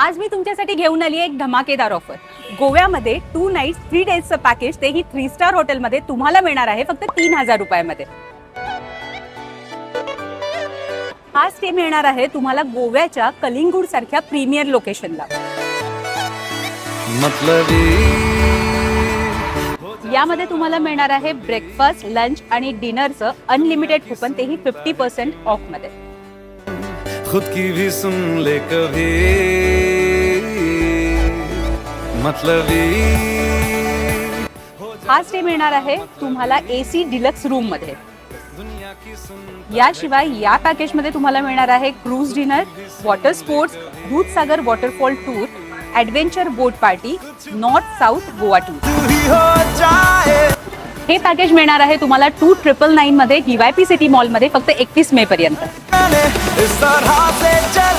आज मी तुमच्यासाठी घेऊन आली आहे एक धमाकेदार ऑफर गोव्यामध्ये टू नाईट्स थ्री डेजचं पॅकेज तेही थ्री स्टार हॉटेलमध्ये तुम्हाला मिळणार आहे फक्त तीन हजार रुपयामध्ये. हा स्टे मिळणार आहे तुम्हाला गोव्याच्या कलिंगूड सारख्या प्रीमियर लोकेशनला यामध्ये तुम्हाला मिळणार आहे ब्रेकफास्ट लंच आणि डिनरचं अनलिमिटेड कुपन तेही फिफ्टी पर्सेंट ऑफमध्ये खुद की भी सुन ले कभी। मतलबी हा स्टे मिळणार आहे तुम्हाला ए सी डिलक्स रूममध्ये. याशिवाय या पॅकेजमध्ये तुम्हाला मिळणार आहे cruise dinner water sports Dudhsagar waterfall tour adventure boat party north south Goa tour ही हो हे पॅकेज मिळणार आहे तुम्हाला टू ट्रिपल नाईन मध्ये डीवायपी सिटी मॉलमध्ये फक्त एकतीस मे पर्यंत. इस तरह से चले छोड़